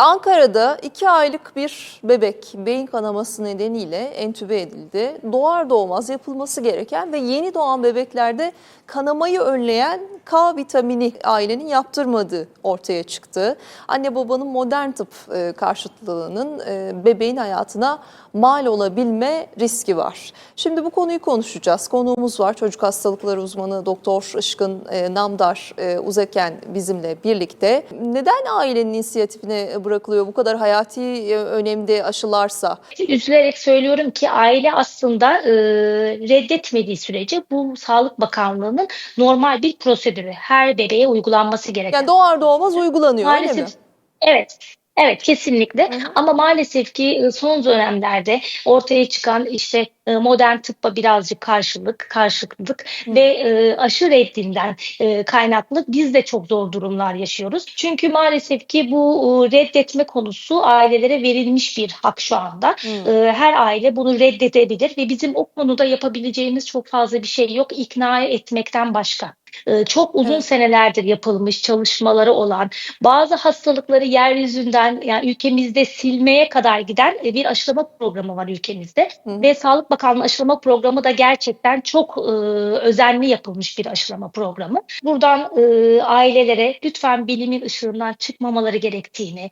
Ankara'da 2 aylık bir bebek beyin kanaması nedeniyle entübe edildi. Doğar doğmaz yapılması gereken ve yeni doğan bebeklerde kanamayı önleyen K vitamini ailenin yaptırmadığı ortaya çıktı. Anne babanın modern tıp e, karşıtlığının e, bebeğin hayatına mal olabilme riski var. Şimdi bu konuyu konuşacağız. Konuğumuz var çocuk hastalıkları uzmanı Doktor Işkın e, Namdar Uzeken bizimle birlikte. Neden ailenin inisiyatifine bırakılıyor bu kadar hayati önemde aşılarsa? Üzülerek söylüyorum ki aile aslında reddetmediği sürece bu Sağlık Bakanlığı'nın normal bir prosedürü. Her bebeğe uygulanması gereken. Yani doğar doğmaz uygulanıyor öyle mi? Maalesef evet. Evet kesinlikle Hı hı. ama maalesef ki e, son dönemlerde ortaya çıkan işte modern tıbba birazcık karşılık, karşılıklık Hı. ve e, aşı reddinden e, kaynaklı biz de çok zor durumlar yaşıyoruz. Çünkü maalesef ki bu e, reddetme konusu ailelere verilmiş bir hak şu anda. Hı. E, Her aile bunu reddedebilir ve bizim o konuda yapabileceğimiz çok fazla bir şey yok ikna etmekten başka. E, Çok uzun Evet. senelerdir yapılmış çalışmaları olan bazı hastalıkları yeryüzünden yani ülkemizde silmeye kadar giden e, bir aşılama programı var ülkemizde Hı. ve Sağlık Bakanlığı aşılama programı da gerçekten çok e, özenli yapılmış bir aşılama programı. Buradan e, ailelere lütfen bilimin ışığından çıkmamaları gerektiğini,